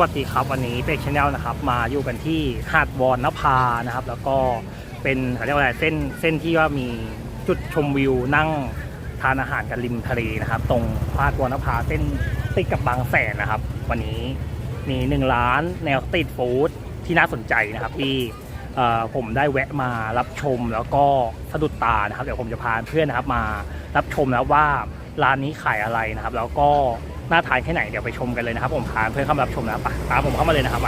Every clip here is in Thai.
วัสดีครับวันนี้เป็กชาแนลนะครับมาอยู่กันที่หาดวอนนภานะครับ แล้วก็เป็นเขาเรียกว่าอะไรเส้นเส้นที่ว่ามีจุดชมวิวนั่งทานอาหารกันริมทะเลนะครับ ตรงหาดวอนนภาเส้นติดกับบางแสนนะครับ วันนี้มีหนึ่งร้านแนวสตรีทฟู้ดที่น่าสนใจนะครับ ที่ผมได้แวะมารับชมแล้วก็สะดุดตานะครับ เดี๋ยวผมจะพาเพื่อนนะครับมารับชมแล้วว่าร้านนี้ขายอะไรนะครับ แล้วก็ น่าทานแค่ไหนเดี๋ยวไปชมกันเลยนะครับผมพาเพื่อนเข้ามารับชมนะครับตามผมเข้ามาเลยนะครับ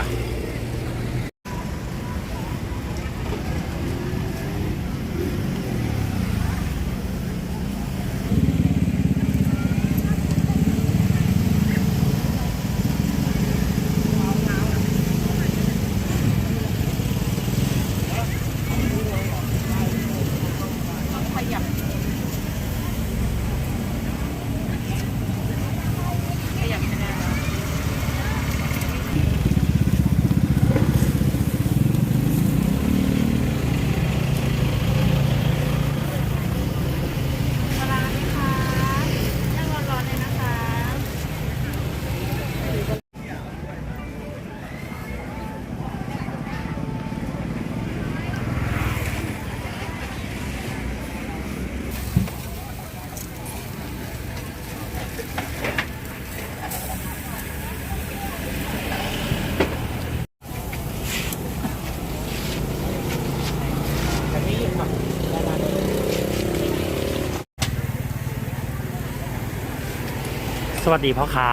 วัสดีพ่อค้า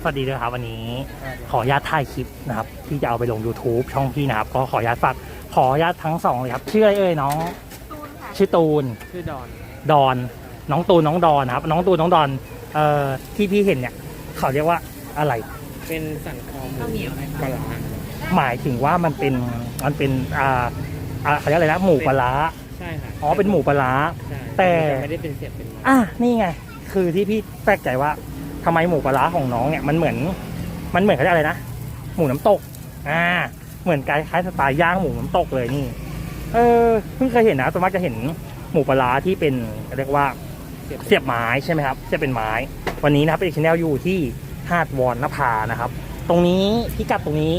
สวัสดีด้วยครับวันนี้ ขออนุญาตถ่ายคลิปนะครับที่จะเอาไปลง YouTube ช่องพี่นะครับ ก็ขออนุญาตฝากขออนุญาตทั้งสองเลยครับ ชื่ออะไรเอ่ยน้อง ตูนค่ะชื่อตูน ชื่อดอนดอน น้องตูนน้องดอนนะครับ น้องตูนน้องดอน เอ่อที่พี่เห็นเนี่ย เขาเรียกว่าอะไร เป็นสันคอหมูปลาร้าหมายถึงว่ามันเป็นมันเป็นอ่าอ่าเขาเรียกอะไรนะหมูปลาร้าใช่ค่ะอ๋อเป็นหมูปลาร้า ใช่แต่ ไม่ได้เป็นเสียบเป็นไม้อะนี่ไง คือที่พี่แปลกใจว่า ทำไมหมูปลาร้าของน้องเนี่ยมันเหมือน มันเหมือนเขาเรียกอะไรนะหมูน้ำตก อ่า เหมือนคล้ายๆสไตล์ย่างหมูน้ำตกเลยนี่ เออเพิ่งเคยเห็นนะส่วนมากจะเห็นหมูปลาร้าที่เป็นเรียกว่าเสียบเสียบไม้ใช่ไหมครับเสียบเป็นไม้ วันนี้นะครับเป็นชแนลอยู่ที่หาดวอนนภานะครับ ตรงนี้พิกัดตรงนี้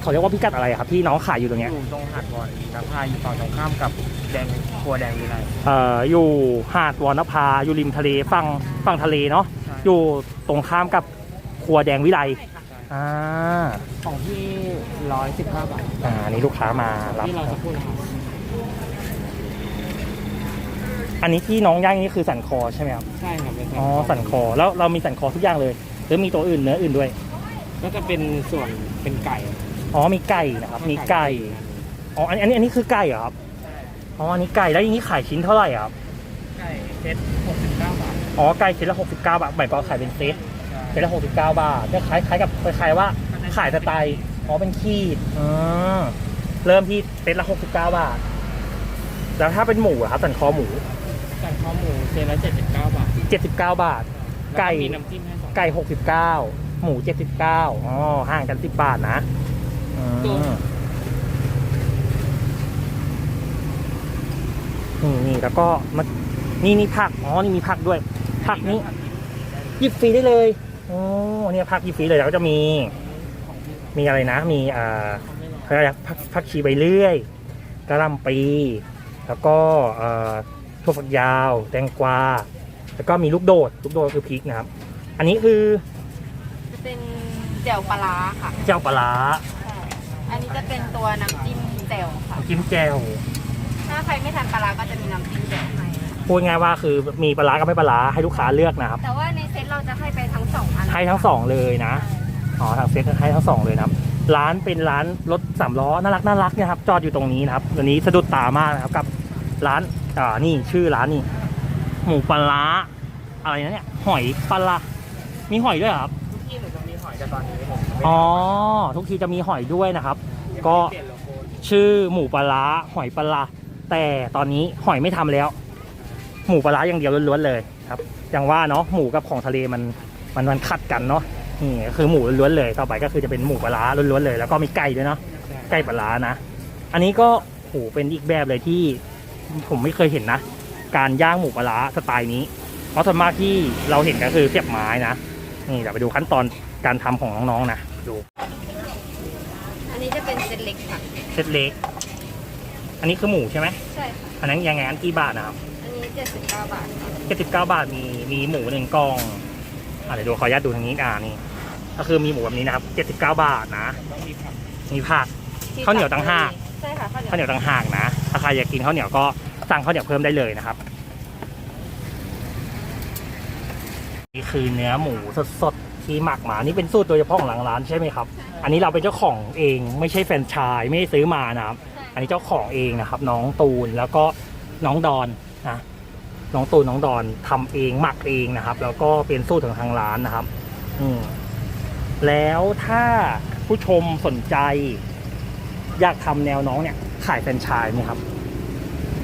เขาเรียกว่าพิกัดอะไรครับที่น้องขายอยู่ตรงเนี้ยอยู่ตรงหาดวอนน้ำพาอยู่ฝั่งตรงข้ามกับแดงครัวแดงวิไลเอ่ออยู่หาดวอนนภาอยู่ริมทะเลฝั่งฝั่งทะเลเนาะใช่ อยู่ตรงข้ามกับครัวแดงวิไลอ่าของที่ร้อยสิบห้าบาทอ่านี่ลูกค้ามารับที่เราจะพูดนะครับอันนี้ที่น้องย่างนี่คือสันคอใช่ไหมครับใช่ครับเป็นอ๋อสันคอแล้วเรามีสันคอทุกอย่างเลย หรือมีตัวอื่นเนื้ออื่นด้วยก็จะเป็นส่วนเป็นไก่อ๋อมีไก่นะครับมีไก่อ๋ออันอันนี้อันนี้คือไก่เหรอครับอ๋ออันนี้ไก่แล้วอย่างนี้ขายชิ้นเท่าไหร่ครับไก่เซ็ต อ๋อไก่ชิ้นละ69 บาทหมายความว่าขายเป็นเซตเซตละ69 บาทก็คล้ายคล้ายกับคล้ายๆว่าขายสไตล์อ๋อเป็นขีดอืมเริ่มที่เซตละ69 บาท แล้วถ้าเป็นหมูอะครับสันคอหมู ไก่ข้อหมูเซ็ตละเจ็ดสิบเก้าบาท79 บาท ไก่ แล้วมีน้ำจิ้มให้สองไก่ 69 หมู 79อ๋อห่างกัน 10 บาทนะอืมนี่นี่แล้วก็มานี่นี่ผัก อ๋อ นี่มีผักด้วย ผักนี้หยิบฟรีได้เลยโอ้เนี่ยผักหยิบฟรีเลยแล้วก็จะมี มีอะไรนะ มีอ่าเขาเรียกอะไรผักผักชีใบเลื่อยกระหลำปี แล้วก็เอ่อถั่วฝักยาว แตงกวา แล้วก็มีลูกโดด ลูกโดดก็คือพริกนะครับ อันนี้คือจะเป็นแจ่วปลาร้าค่ะเจ้าปลาร้าใช่อันนี้จะเป็นตัวน้ำจิ้มแจ่วค่ะ จิ้มแจ่วถ้าใครไม่ทานปลาร้าก็จะมีน้ำจิ้มแจ่วให้ พูดง่ายว่าคือมีปลาร้ากับไม่ปลาร้าให้ลูกค้าเลือกนะครับแต่ว่าในเซตเราจะให้ไปทั้งสองอันให้ทั้งสองเลยนะอ๋อทางเซ็ตให้ทั้งสองเลยนะครับร้านเป็นร้านรถสามล้อน่ารักน่ารักเนี่ยครับ จอดอยู่ตรงนี้นะครับวันนี้สะดุดตามากนะครับกับร้านอ่านี่ชื่อร้านนี่หมูปลาร้าอะไรนะเนี่ยหอยปลาร้ามีหอยด้วยเหรอครับทุกที่หนูจะมีหอยแต่ตอนนี้ผมไม่อ๋อทุกทีจะมีหอยด้วยนะครับ ก็เปลี่ยนโลโก้ชื่อหมูปลาร้าหอยปลาร้าแต่ตอนนี้หอยไม่ทำแล้ว หมูปลาร้าอย่างเดียวล้วนๆเลยครับอย่างว่าเนาะหมูกับของทะเลมันมันมันขัดกันเนาะนี่ก็คือหมูล้วนๆเลยต่อไปก็คือจะเป็นหมูปลาร้าล้วนๆเลย แล้วก็มีไก่ด้วยเนาะใช่ไก่ปลาร้านะ อันนี้ก็โหเป็นอีกแบบเลยที่ผมไม่เคยเห็นนะ การย่างหมูปลาร้าสไตล์นี้ เพราะส่วนมากที่เราเห็นก็คือเสียบไม้นะนี่เดี๋ยวไปดูขั้นตอนการทำของน้องๆนะดูนนี้จะเป็นเซตเล็กค่ะเซตเล็ก อันนี้คือหมูใช่ไหมใช่ค่ะอันนั้นยังไงอันกี่บาทนะครับ อันนี้เจ็ดสิบเก้าบาทค่ะเจ็ดสิบเก้าบาทมีมีหมูหนึ่งกล่องอะเดี๋ยวดูขออนุญาตดูทางนี้อ่านี่ ก็คือมีหมูแบบนี้นะครับเจ็ดสิบเก้าบาทนะต้องมีผักมีผัก ข้าวเหนียวต่างหาก ใช่ค่ะข้าวเหนียวข้าวเหนียวต่างหากนะ ถ้าใครอยากกินข้าวเหนียวก็สั่งข้าวเหนียวเพิ่มได้เลยนะครับ นี่คือเนื้อหมูสดๆที่หมักมา นี่เป็นสูตรโดยเฉพาะของหลังร้านใช่ไหมครับ อันนี้เราเป็นเจ้าของเอง ไม่ใช่แฟรนไชส์ไม่ได้ซื้อมานะครับ อันนี้เจ้าของเองนะครับ น้องตูนแล้วก็น้องดอนนะ น้องตูนน้องดอนทำเองหมักเองนะครับ แล้วก็เป็นสูตรของทางร้านนะครับ อืมแล้วถ้าผู้ชมสนใจ อยากทำแนวน้องเนี่ย ขายแฟรนไชส์ไหมครับ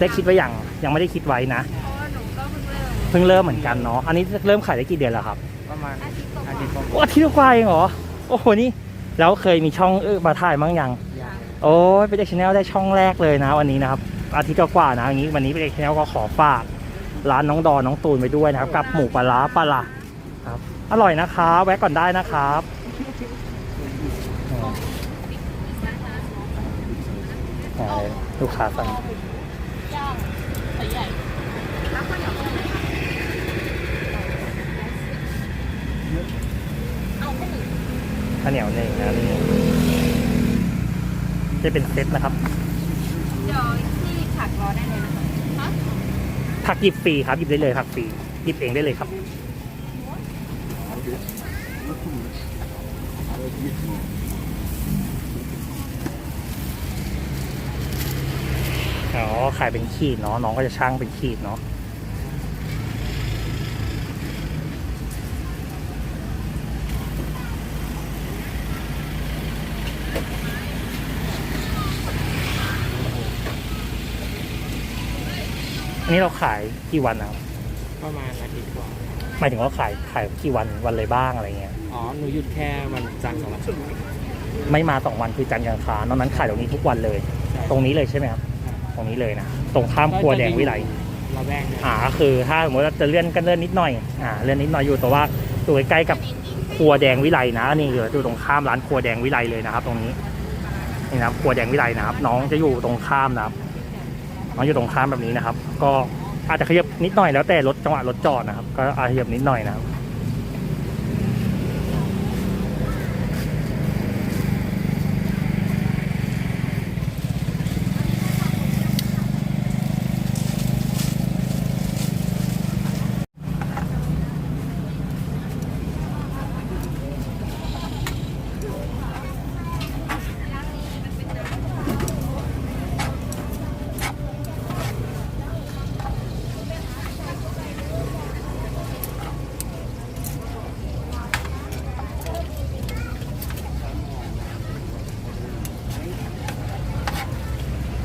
ได้คิดไว้อย่างยังไม่ได้คิดไว้นะเพราะว่าหนูก็เพิ่งเริ่มเพิ่งเริ่มเหมือนกันเนาะอันนี้เริ่มขายได้กี่เดือนแล้วครับประมาณอาทิตย์กว่าอาทิตย์กว่าโอ้อาทิตย์กว่าเองเหรอโอ้โหนี่แล้วเคยมีช่องเออมาถ่ายมั้งยังอย่างโอ้ยเป็นเด็กชาแนลได้ช่องแรกเลยนะ วันนี้นะครับอาทิตย์กว่าๆนะอย่างนี้วันนี้เป็นเด็กชาแนลก็ขอฝาก ร้านน้องดอน้องตูนไปด้วยนะครับ กับหมูปลาร้าปลาละครับ อร่อยนะครับแวะก่อนได้นะครับลูกค้าสั่งข้าวเหนียวเอาข้าวหนึ่งข้าวเหนียนะนี่จะเป็นเซตนะครับเดี๋ยวที่ผักรอได้เลยนะ ผักหยิบฟรีครับหยิบได้เลยผักฟรีหยิบเองได้เลยครับ อ๋อขายเป็นขีดเนาะน้องก็จะช่างเป็นขีดเนาะ อันนี้เราขายกี่วันนะครับประมาณอาทิตย์กว่าหมายถึงว่าขายขายกี่วันวันเลยบ้างอะไรเงี้ยอ๋อหนูหยุดแค่วันจันทร์กับวันศุกร์ไม่มาสองวันคือจันทร์กับอังคารนอกนั้นขายตรงนี้ทุกวันเลย ตรงนี้เลยใช่ไหมครับ ตรงนี้เลยนะตรงข้ามครัวแดงวิไลเราแวกเนี่ยอ่าก็คือถ้าสมมติว่าจะเลื่อนกันเลื่อนนิดหน่อยอ่าเลื่อนนิดหน่อยอยู่แต่ว่าอยู่ใกล้ๆกับครัวแดงวิไลนะนี่อยู่อยู่ตรงข้ามร้านครัวแดงวิไลเลยนะครับ ตรงนี้นี่นะครับครัวแดงวิไลนะครับ น้องจะอยู่ตรงข้ามนะครับ น้องอยู่ตรงข้ามแบบนี้นะครับ ก็อาจจะขยับนิดหน่อยแล้วแต่รถจังหวะรถจอดนะครับ ก็อาจจะขยับนิดหน่อยนะครับ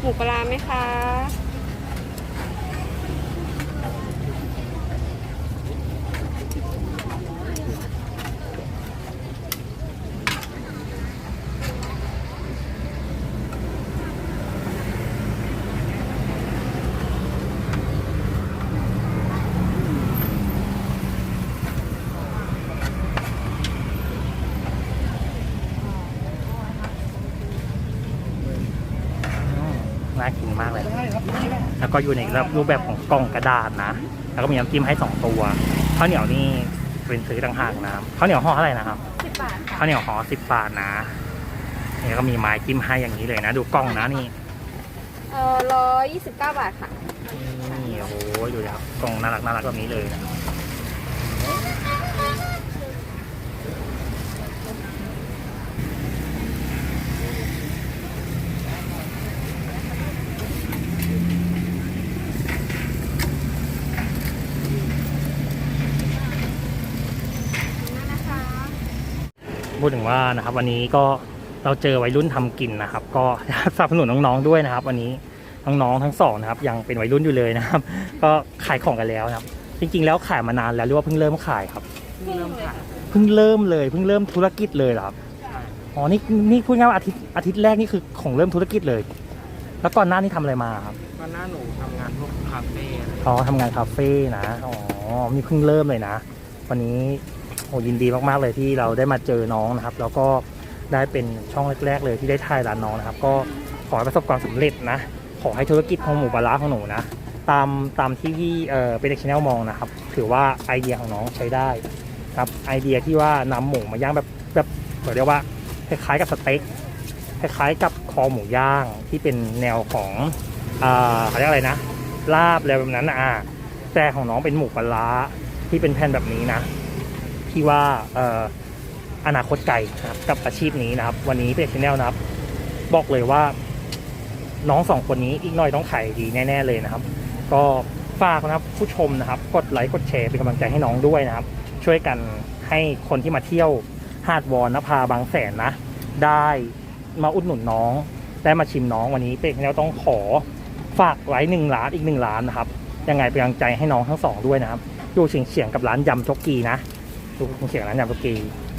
หมูปลาไหมคะ น่ากินมากเลย แล้วก็อยู่ในรูปแบบของกล่องกระดาษนะ แล้วก็มีน้ำจิ้มให้สองตัวข้าวเหนียวนี่เป็นซื้อต่างหากนะครับข้าวเหนียวห่อเท่าไหร่นะครับสิบบาทค่ะข้าวเหนียวห่อสิบบาทนะนี่ก็มีไม้จิ้มให้อย่างนี้เลยนะ ดูกล้องนะนี่เออร้อยยี่สิบเก้าบาทค่ะนี่โอ้โหดูแล้วกล้องน่ารักน่ารักแบบนี้เลยนะนะคะ พูดถึงว่านะครับ วันนี้ก็เราเจอวัยรุ่นทำกินนะครับ ก็สนับสนุนน้องๆด้วยนะครับ วันนี้น้องๆทั้งสองนะครับ ยังเป็นวัยรุ่นอยู่เลยนะครับ ก็ขายของกันแล้วนะครับ จริงๆ แล้วขายมานานแล้วหรือว่าเพิ่งเริ่มขายครับเพิ่งเริ่มขายเพิ่งเริ่มเลยเพิ่งเริ่มธุรกิจเลยเหรอครับอ๋อนี่นี่พูดง่ายว่าอาทิตย์อาทิตย์แรกนี่คือของเริ่มธุรกิจเลย แล้วก่อนหน้านี่ทำอะไรมาครับตอนหน้าหนูทำงานพวกคาเฟ่อะไรอ๋อทำงานคาเฟ่นะอ๋อนี่เพิ่งเริ่มเลยนะวันนี้ โอ้ยินดีมากๆเลยที่เราได้มาเจอน้องนะครับ แล้วก็ได้เป็นช่องแรก ๆ เลยที่ได้ถ่ายร้านน้องนะครับ ก็ขอให้ประสบความสำเร็จนะ ขอให้ธุรกิจของหมูปลาร้าของหนูนะ ตามตามที่พี่เออเป็นเด็กชแนลมองนะครับ ถือว่าไอเดียของน้องใช้ได้ครับไอเดียที่ว่านำหมูมาย่างแบบแบบเรียกว่าคล้ายๆกับสเต็กคล้ายๆกับคอหมูย่างที่เป็นแนวของอ่าเขาเรียกอะไรนะลาบอะไรแบบนั้นอ่าแต่ของน้องเป็นหมูปลาที่เป็นแผ่นแบบนี้นะ ที่ว่าอนาคตไกลนะครับกับอาชีพนี้นะครับ วันนี้เป็นชแนลนะครับ บอกเลยว่า น้องสองคนนี้อีกหน่อยต้องขายดีแน่ ๆเลยนะครับ ก็ฝากนะครับผู้ชมนะครับ กดไลค์กดแชร์เป็นกำลังใจให้น้องด้วยนะครับ ช่วยกันให้คนที่มาเที่ยวหาดวอนนภาบางแสนนะ ได้มาอุดหนุนน้องได้มาชิมน้องวันนี้เป็นแล้วต้องขอฝากไว้หนึ่งล้านอีกหนึ่งล้านนะครับยังไงเป็นกำลังใจให้น้องทั้งสองด้วยนะครับอยู่เฉียงเฉียงๆกับร้านยำจกกีนะ ดูเสียงๆร้านยำจกกีอะ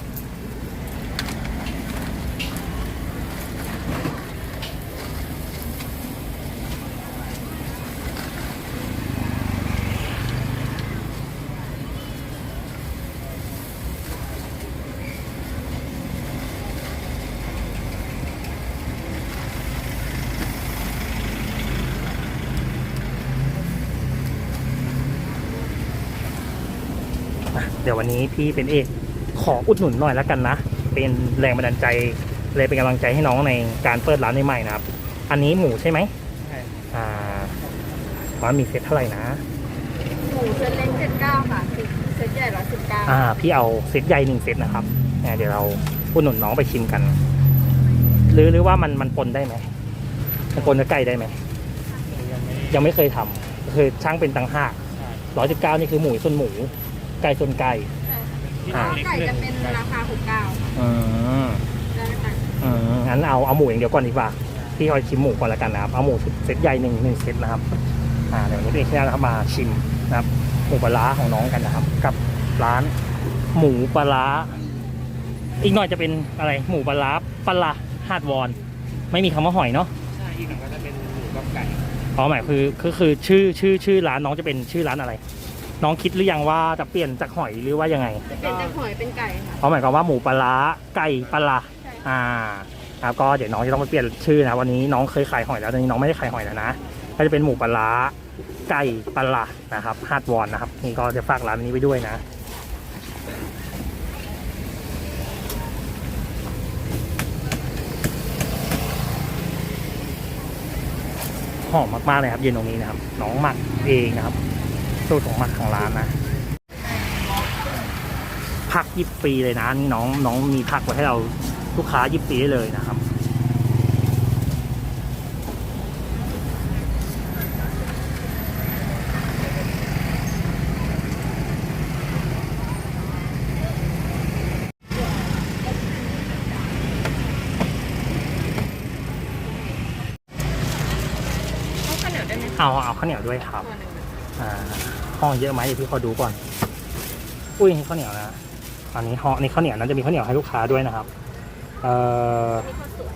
ววันนี้พี่เป็นเอกขออุดหนุนหน่อยแล้วกันนะ เป็นแรงบันดาลใจเลยเป็นกำลังใจให้น้องในการเปิดร้านใหม่ๆนะครับ อันนี้หมูใช่ไหมใช่อ่าว่ามีเซตเท่าไหร่นะหมูเซตเล็กเจ็ดเก้าค่ะเซตใหญ่ร้อยสิบเก้าอ่า พี่เอาเซตใหญ่หนึ่งเซตนะครับเนี่ยเดี๋ยวเราอุดหนุนน้องไปชิมกัน หรือหรือว่ามันมันปนได้ไหมมันปนกับไก่ได้ไหมยังไม่ยังไม่เคยทำก็คือช่างเป็นตังหากร้อยสิบเก้านี่คือหมูส่วนหมู ไก่ส่วนไก่ใช่ค่ะไก่จะเป็นราคาหกเก้าอืมได้ไหมคะอืมงั้นเอาเอาหมูอย่างเดียวก่อนดีกว่าพี่คอยชิมหมูก่อนละกันนะครับเอาหมูเซตใหญ่หนึ่งหนึ่งเซตนะครับอ่าเดี๋ยววันนี้พี่เอกนะครับมาชิมนะครับหมูปลาร้าของน้องกันนะครับ กับร้าน หมูปลาร้าอีกหน่อยจะเป็นอะไร หมูปลาร้าปลาร้าฮาดวอน ไม่มีคำว่าหอยเนาะใช่อีกหน่อยก็จะเป็นหมูกับไก่อ๋อหมายคือคือคือชื่อชื่อชื่อร้านน้องจะเป็นชื่อร้านอะไร น้องคิดหรือยังว่าจะเปลี่ยนจากหอยหรือว่ายังไงเป็นจากหอยเป็นไก่ค่ะเพราะหมายความว่าหมูปลาร้าไก่ปลาร้าใช่ อ่าครับก็เดี๋ยวน้องจะต้องไปเปลี่ยนชื่อนะวันนี้น้องเคยขายหอยแล้วตอนนี้น้องไม่ได้ขายหอยแล้วนะก็จะเป็นหมูปลาร้าไก่ปลาร้านะครับฮาดวอนนะครับนี่ก็จะฝากร้านนี้ไว้ด้วยนะ หอมมากๆเลยครับเย็นตรงนี้นะครับน้องหมักเองนะครับ สูตรของมักของร้านนะผักยิบฟรีเลยนะนี่น้องน้องมีผักไว้ให้เราลูกค้ายิบฟรีได้เลยนะครับเอาเอาข้าวเหนียวด้วยครับ ตัวหนึ่งนะ อ่า ห้องเยอะไหมเดี๋ยวพี่ขอดูก่อน อุ้ยนี่ข้าวเหนียวนะ อันนี้ห่อนี่ข้าวเหนียวนั้นจะมีข้าวเหนียวให้ลูกค้าด้วยนะครับ เอ่อนี่ข้าวสวย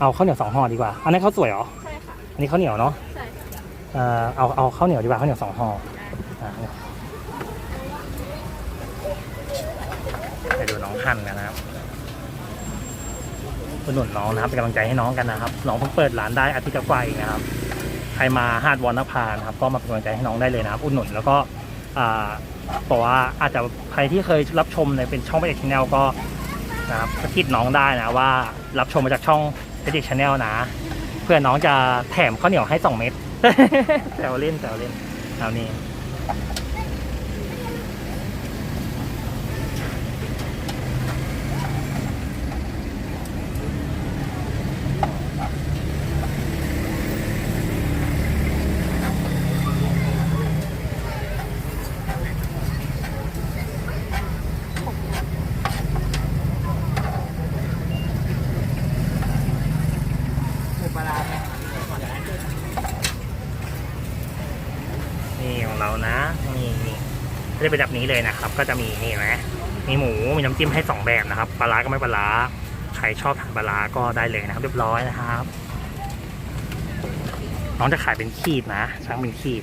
เอาข้าวเหนียวสองห่อดีกว่า อันนี้นข้าวสวยเหรอ ใช่ค่ะ อันนี้ข้าวเหนียวเนาะ ใช่ค่ะเอ่อ เอาเอาข้าวเหนียวดีกว่าข้าวเหนียวสองห่ออ่าไปดูน้องหั่นกันนะครับอุดหนุนน้องนะครับเป็นกำลังใจให้น้องกันนะครับ น้องเพิ่งเปิดร้านได้อาทิตย์กว่าเองนะครับ ใครมาหาดวอนนภานะครับก็มาเป็นกำลังใจให้น้องได้เลยนะครับอุดหนุนแล้วก็อ่าบอกว่าอาจจะใครที่เคยรับชมในเป็นช่องเป็นเอกชแนลก็นะครับสกิดน้องได้นะว่ารับชมมาจากช่องเป็นเอกชแนลนะ เพื่อน้องจะแถมข้าวเหนียวให้สองเม็ดแซวเล่นแซวเล่นเอานี่นี่ของเรานะนี่นี่ก็ จะเป็นแบบนี้เลยนะครับ ก็จะมีนี่เห็นไหมมีหมูมีน้ำจิ้มให้สองแบบนะครับปลาร้าก็ไม่ปลาร้าใครชอบทานปลาร้าก็ได้เลยนะครับ เรียบร้อยนะครับน้องจะขายเป็นขีดนะช่างเป็นขีด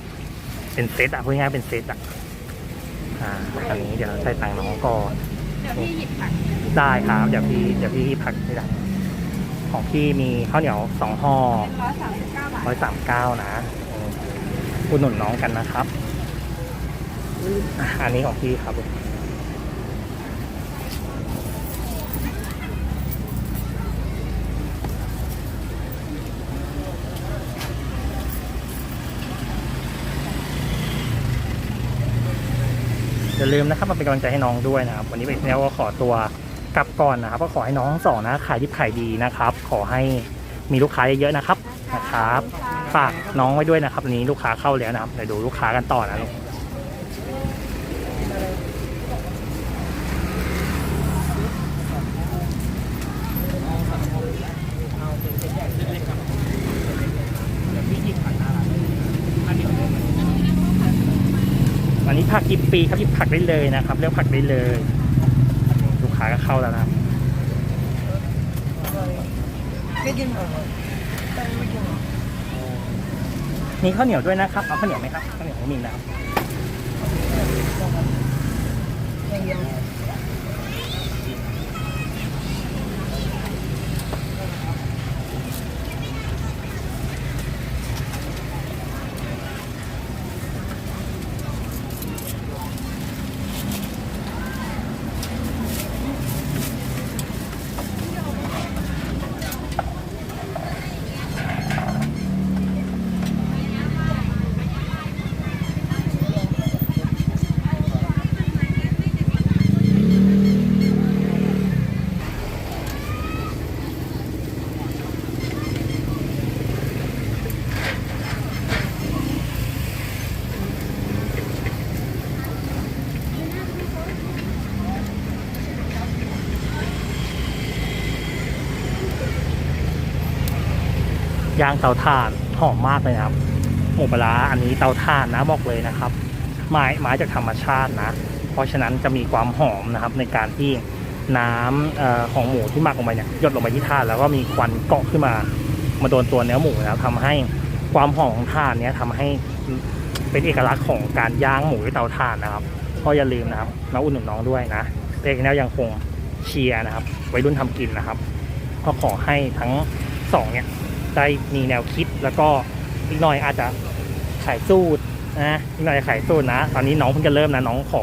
เป็นเซตอะพูดง่ายๆเป็นเซตอะอ่าอันนี้เดี๋ยวเราใส่ตังค์น้องก่อนดี๋ยวพี่หยิบผักได้ครับเดี๋ยวพี่เดี๋ยวพี่ผักให้ได้ของพี่มีข้าวเหนียวสองห่อเป็นร้อยสามสิบเก้าบาทร้อยสามเก้านะอุดหนุนน้องกันนะครับ อะอันนี้ของพี่ครับอย่าลืมนะครับมาเป็นกำลังใจให้น้องด้วยนะครับ วันนี้เป็นแล้วก็ขอตัวกลับก่อนนะครับก็ขอให้น้องทั้งสองนะขายที่ขายดีนะครับ ขอให้มีลูกค้าเยอะๆนะครับนะครับฝากน้องไว้ด้วยนะครับวันนี้ลูกค้าเข้าแล้วนะครับเดี๋ยวดูลูกค้ากันต่อนะลูก อันนี้ผักกิบปีครับหยิบผักได้เลยนะครับเลือกผักได้เลยลูกค้าก็เข้าแล้วนะครับมีข้าวเหนียวด้วยนะครับเอาข้าวเหนียวไหมครับข้าวเหนียวมีนะครับ ย่างเตาถ่านหอมมากเลยครับ หมูปลาราอันนี้เตาถ่านนะบอกเลยนะครับไม้ไม้จากธรรมชาตินะ เพราะฉะนั้นจะมีความหอมนะครับในการที่น้ำออของหมูที่หมักลงไปเนี่ยหยดลงไปที่ถ่านแล้วก็มีควันเกาะขึ้นมา มาโดนตัวเนื้อหมูนะครับทำให้ความหอมของถ่านเนี้ยทำให้เป็นเอกลักษณ์ของการย่างหมูด้วยเตาถ่านนะครับก็อย่าลืมนะครับมาอุดหนุนน้องด้วยนะเด็กแนวยังคงเชียร์นะครับวัยรุ่นทำกินนะครับ ก็ขอให้ทั้งสองเนี่ย ได้มีแนวคิดแล้วก็อีกหน่อยอาจจะขายสูตรนะอีกหน่อยขายสูตรนะ ตอนนี้น้องเพิ่งจะเริ่มนะน้องขอ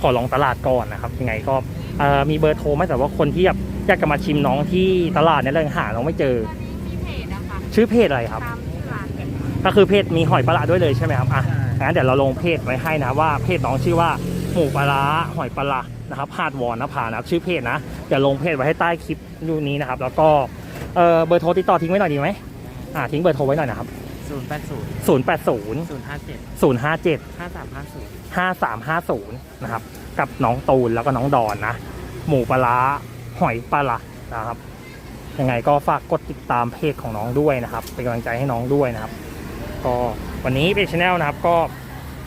ขอลองตลาดก่อนนะครับยังไงก็เอ่อมีเบอร์โทรไหมแต่ว่าคนที่อยากอยากจะมาชิมน้องที่ตลาดเนี่ยเรายังหาน้องไม่เจอที่เพจนะคะชื่อเพจอะไรครับตามที่ร้านเลยก็คือเพจมีหอยปลาร้าด้วยเลยใช่ไหมครับอะงั้นเดี๋ยวเราลงเพจไว้ให้นะว่าเพจน้องชื่อว่าหมูปลาร้าหอยปลาร้านะครับหาดวอนนภานะครับชื่อเพจนะเดี๋ยวลงเพจไว้ให้ใต้คลิปดูนี้นะครับ แล้วก็เออเบอร์โทรติดต่อทิ้งไว้หน่อยดีไหม อ่าทิ้งเบอร์โทรไว้หน่อยนะครับ ศูนย์แปดศูนย์0 8 0 ศูนย์ห้าเจ็ด0 5 7 ห้าสามห้าศูนย์ 5 3 5 0 นะครับ กับน้องตูนแล้วก็น้องดอนนะ หมูปลาร้าหอยปลาร้านะครับ ยังไงก็ฝากกดติดตามเพจของน้องด้วยนะครับ เป็นกำลังใจให้น้องด้วยนะครับ ก็วันนี้เป็นชแนลนะครับก็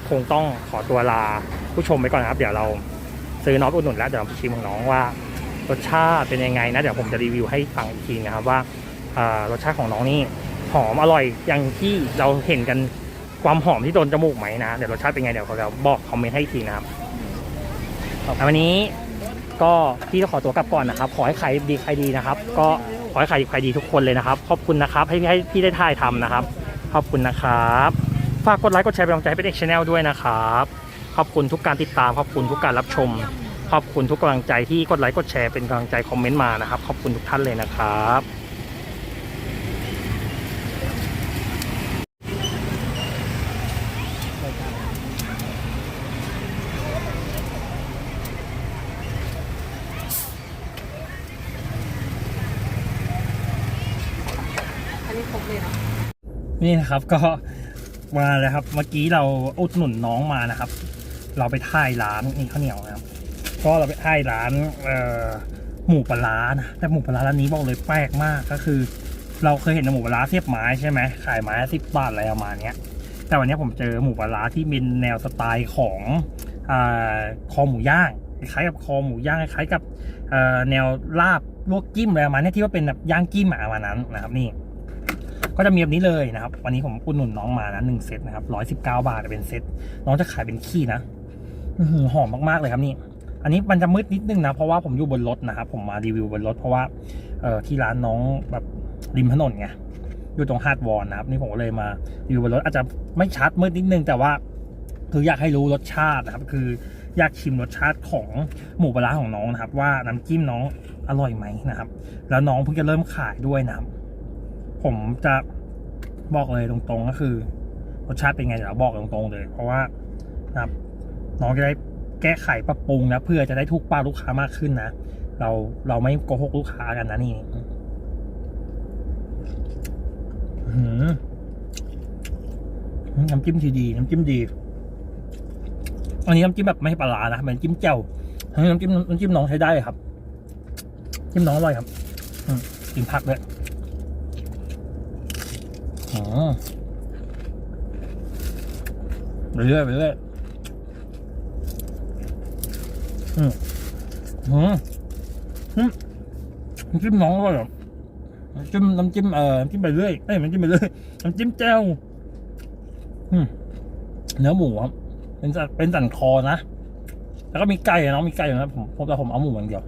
คงต้องขอตัวลาผู้ชมไปก่อนนะครับ เดี๋ยวเราซื้อน้องอุดหนุนแล้วเดี๋ยวเราไปชิมของน้องว่ารสชาติเป็นยังไงนะเดี๋ยวผมจะรีวิวให้ฟังอีกทีนะครับว่าอ่ารสชาติของน้องนี่ หอมอร่อยอย่างที่เราเห็นกันความหอมที่โดนจมูกไหมนะ เดี๋ยวรสชาติเป็นไงเดี๋ยวเราบอกคอมเมนต์ให้อีกทีนะครับแล้ววันนี้ก็พี่ต้องขอตัวกลับก่อนนะครับ ขอให้ขายดีขายดีนะครับ ก็ขอให้ขายดีขายดีทุกคนเลยนะครับ ขอบคุณนะครับ ให้ให้พี่ได้ถ่ายทำนะครับ ขอบคุณนะครับ ฝากกดไลค์กดแชร์เป็นกำลังใจให้เป็นเอกชแนลด้วยนะครับ ขอบคุณทุกการติดตาม ขอบคุณทุกการรับชม ขอบคุณทุกกำลังใจที่กดไลค์กดแชร์เป็นกำลังใจคอมเมนต์มานะครับ ขอบคุณทุกท่านเลยนะครับ ครบเลยเนาะนี่นะครับก็มาแล้วครับ เมื่อกี้เราอุดหนุนน้องมานะครับ เราไปท่ายร้านนี่ข้าวเหนียวนะครับ ก็เราไปท่ายร้านเอ่อหมูปลาร้านะแต่หมูปลาร้าร้านนี้บอกเลยแปลกมากก็คือ เราเคยเห็นหมูปลาร้าเสียบไม้ใช่ไหมขายไม้สิบบาทอะไรประมาณเนี้ย แต่วันนี้ผมเจอหมูปลาร้าที่เป็นแนวสไตล์ของอคอหมูย่างคล้ายกับคอหมูย่างคล้ายกับแนวลาบลวกจิ้มอะไรประมาณเนี้ยที่ว่าเป็นแบบย่างจิ้มอะประมาณนั้นนะครับนี่ ก็จะมีแบบนี้เลยนะครับ วันนี้ผมอุดหนุนน้องมานะหนึ่งเซตนะครับร้อยสิบเก้าบาทเป็นเซตน้องจะขายเป็นขี้นะหอหอมมากๆเลยครับนี่ อันนี้มันจะมืดนิดนึงนะ เพราะว่าผมอยู่บนรถนะครับผมมารีวิวบนรถเพราะว่าเออที่ร้านน้องแบบริมถนนไงอยู่ตรงฮาร์ดวอนนะครับ นี่ผมก็เลยมารีวิวบนรถอาจจะไม่ชัดมืดนิดนึง แต่ว่าคืออยากให้รู้รสชาตินะครับ คืออยากชิมรสชาติของหมูปลาของน้องนะครับ ว่าน้ำจิ้มน้องอร่อยไหมนะครับ แล้วน้องเพิ่งจะเริ่มขายด้วยนะครับ ผมจะบอกเลยตรงๆก็คือรสชาติเป็นไงเดี๋ยวเราบอกตรงๆเลย เพราะว่านะครับน้องจะได้แก้ไขปรับปรุงนะเพื่อจะได้ทุกปากลูกค้ามากขึ้นนะเราเราไม่โกหกลูกค้ากันนะนี่น้ำจิ้มทีดีน้ำจิ้มดีอันนี้น้ำจิ้มแบบไม่ปลานะเป็นน้ำจิ้มแจ่วอันนี้น้ำจิ้มน้ำจิ้มน้องใช้ได้ครับ จิ้มน้องอร่อยครับกินผักด้วย ไปเรื่อยไปเรื่อยอืมอืมน้ำจิ้มน้องก็แบบน้ำจิ้มน้ำจิ้มเอ่อน้ำจิ้มไปเรื่อยเอ้ยน้ำจิ้มไปเรื่อยน้ำจิ้มแจ่วอืมเนื้อหมูครับ เป็นสันเป็นสันคอนะ แล้วก็มีไก่นะมีไก่อยู่นะผมผมแต่ผมเอาหมูอย่างเดียว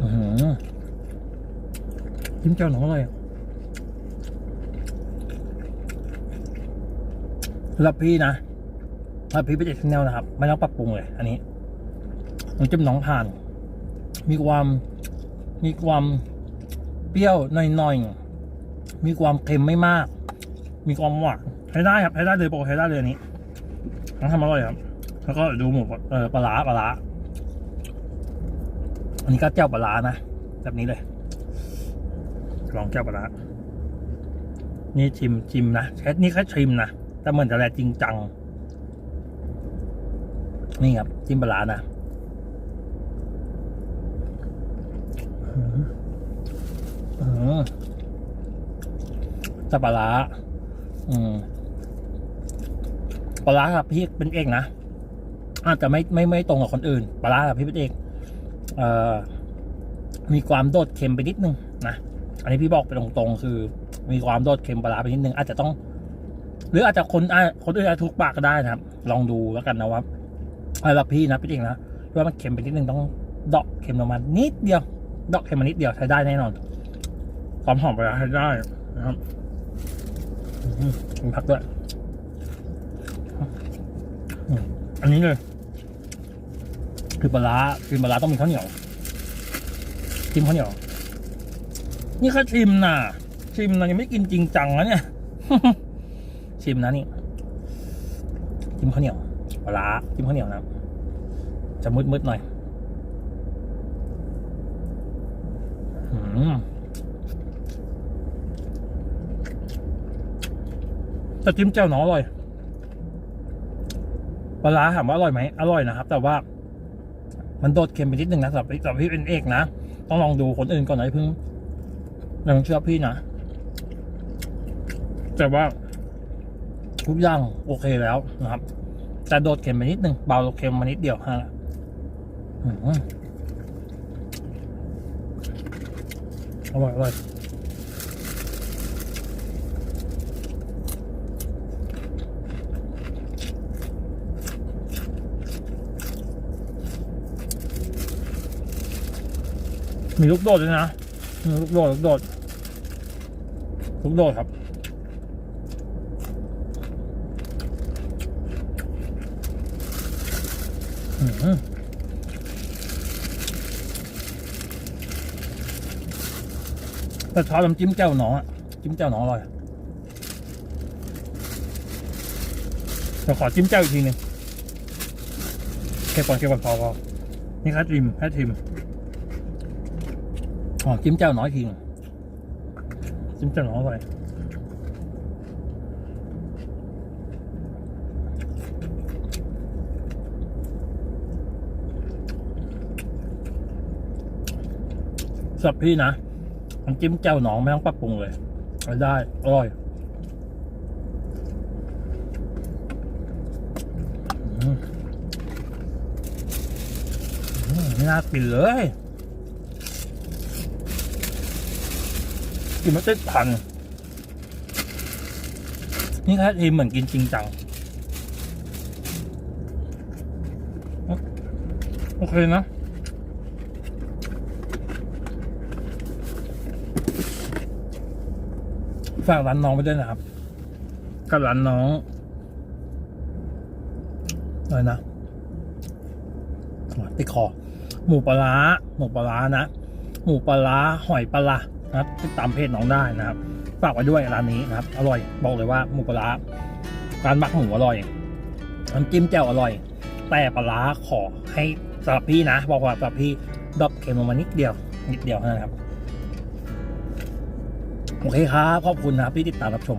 อือหือจิ้มแจ่วน้องเลย สำห รับพี่นะรับพี่เป็นเด็กชแนลนะครับ ไม่ต้องปรับปรุงเลย อันนี้น้ำจิ้มน้องผ่าน มีความมีความเปรี้ยวหน่อยๆ มีความเค็มไม่มาก มีความหวานใช้ได้ครับใช้ได้เลยโปกติใช้ได้เลยอันนี้ต้องทำอร่อยครับ แล้วก็ดูหมูเออปลาปลาอันนี้ก็เจ้าปลานะแบบนี้เลย ลองเจ้าปลานี่ชิมชิมนะแค่นี่แค่ชิมนะ แต่เหมือนจะแลจริงจัง นี่ครับ จิ้มปลานะอือหืออื้อหือแต่ปลาอืมปลาครับพี่เป็นเอกนะอาจจะไม่ไม่ไม่ตรงกับคนอื่น ปลาครับพี่เป็นเอกเอ่อมีความโดดเค็มไปนิดนึงนะอันนี้พี่บอกไปตรงๆคือ มีความโดดเค็มปลาไปนิดนึงอาจจะต้อง หรืออาจจะคนอคนอื่นอาจจะทุกปากก็ได้นะครับ ลองดูแล้วกันนะว่าสำหรับพี่นะพี่เองนะว่ามันเค็มไปนิดนึงต้องเดอกเค็มลงมานิดเดียวเดอกเค็มมานิดเดียวใช้ได้แน่นอนความหอมปลาร้าใช้ได้นะครับอืมกินผักด้วยอืมอันนี้เลยคือปลาคือปลาร้าต้องมีข้าวเหนียวชิมข้าวเหนียว นี่แค่ชิมนะชิมนะยังไม่กินจริงจังนะเนี่ย ชิมนะนี่จิ้มข้าวเหนียวปลาร้าจิ้มข้าวเหนียวนะ จะมืดๆหน่อยอืมแต่จิ้มแจ่วหนออร่อยปลาถามว่าอร่อยไหมอร่อยนะครับ แต่ว่ามันโดดเค็มไปนิดนึงนะสำหรับสำหรับพี่เป็นเอกนะ ต้องลองดูคนอื่นก่อนนะอยเพิ่งยังเชื่อพี่นะ แต่ว่า ทุกอย่างโอเคแล้วนะครับ แต่โดดเค็มไปนิดนึงเบาเค็มมานิดเดียวฮะอร่อยอร่อยมีลูกโดดด้วยนะ มีลูกโดด ลูกโดด ลูกโดดครับ อื้อหือ แต่ชอบน้ำจิ้มแจ่วหนองอะจิ้มแจ่วหนองอร่อยเดี๋ยวขอจิ้มแจ่วอีกทีหนึงแค่ก่อนแค่ก่อนพอพอนี่แค่ชิมแค่ชิมอ๋อจิ้มแจ่วหน้อยทีนึงจิ้มแจ่วหนองอร่อยสำหรับพี่นะ น้ำจิ้มแจ่วหนองไม่ต้องปรับปรุงเลยได้อร่อยอืมอืมไม่น่ากินเลยกินไม่ติดพัน นี่แค่ทีเหมือนกินจริงจัง โอเคนะ ฝากร้านน้องไปด้วยนะครับกับร้านน้องอะไรนะติดคอ หมูปลาหมูปลานะ หมูปลาหอยปลานะติดตามเพจน้องได้นะครับ ฝากไว้ด้วยร้านนี้นะครับ อร่อย บอกเลยว่าหมูปลาร้าการบักหมูอร่อยน้ำจิ้มแจ่วอร่อย แต่ปลาร้าขอให้สำหรับพี่นะ บอกว่าสำหรับพี่ดรอปเค็มลงมานิดเดียว นิดเดียวนั้นครับ โอเคครับ ขอบคุณนะครับที่ติดตามรับชม